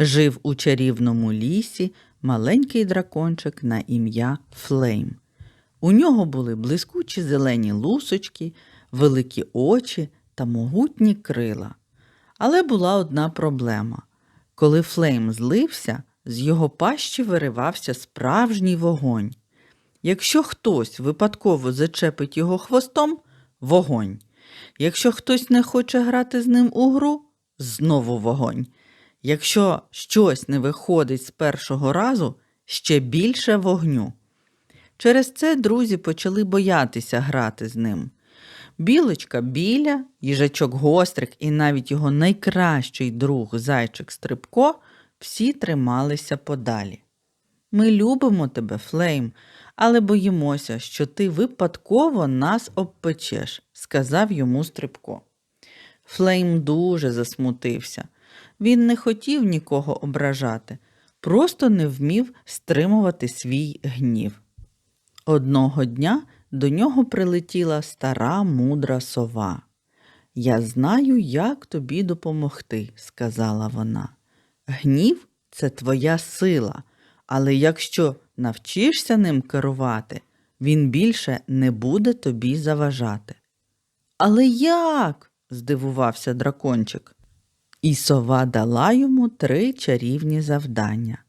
Жив у чарівному лісі маленький дракончик на ім'я Флейм. У нього були блискучі зелені лусочки, великі очі та могутні крила. Але була одна проблема. Коли Флейм злився, з його пащі виривався справжній вогонь. Якщо хтось випадково зачепить його хвостом вогонь. Якщо хтось не хоче грати з ним у гру знову вогонь. Якщо щось не виходить з першого разу, ще більше вогню. Через це друзі почали боятися грати з ним. Білочка біля, їжачок гострик і навіть його найкращий друг зайчик Стрибко всі трималися подалі. Ми любимо тебе, Флейм, але боїмося, що ти випадково нас обпечеш, сказав йому Стрибко. Флейм дуже засмутився. Він не хотів нікого ображати, просто не вмів стримувати свій гнів. Одного дня до нього прилетіла стара мудра сова. Я знаю, як тобі допомогти, сказала вона. Гнів це твоя сила, але якщо навчишся ним керувати, він більше не буде тобі заважати. Але як? здивувався дракончик. І сова дала йому три чарівні завдання.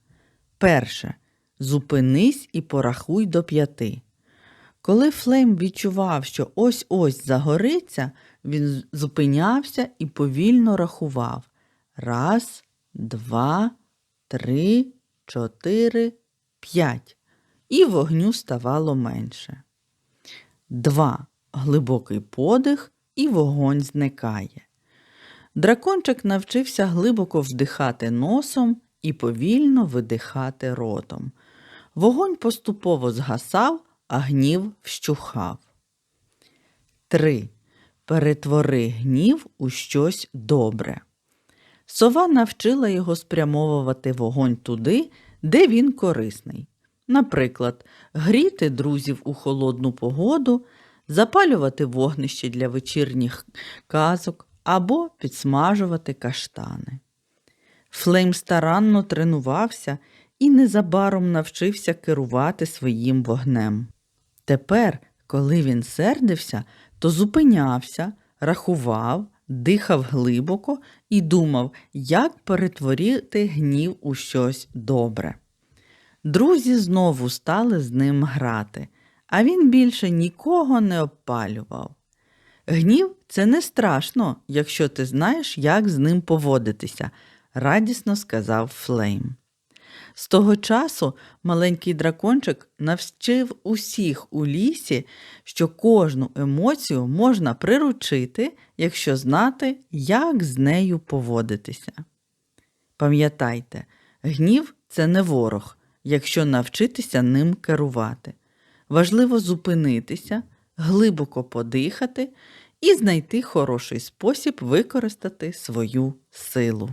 Перше зупинись і порахуй до п'яти. Коли Флейм відчував, що ось ось загориться, він зупинявся і повільно рахував. Раз, два, три, чотири, п'ять. І вогню ставало менше. Два. Глибокий подих, і вогонь зникає. Дракончик навчився глибоко вдихати носом і повільно видихати ротом. Вогонь поступово згасав, а гнів вщухав. 3. Перетвори гнів у щось добре. Сова навчила його спрямовувати вогонь туди, де він корисний. Наприклад, гріти друзів у холодну погоду, запалювати вогнище для вечірніх казок або підсмажувати каштани. Флейм старанно тренувався і незабаром навчився керувати своїм вогнем. Тепер, коли він сердився, то зупинявся, рахував, дихав глибоко і думав, як перетворити гнів у щось добре. Друзі знову стали з ним грати, а він більше нікого не обпалював. Гнів це не страшно, якщо ти знаєш, як з ним поводитися, радісно сказав Флейм. З того часу маленький дракончик навчив усіх у лісі, що кожну емоцію можна приручити, якщо знати, як з нею поводитися. Пам'ятайте, гнів це не ворог, якщо навчитися ним керувати. Важливо зупинитися, глибоко подихати і знайти хороший спосіб використати свою силу.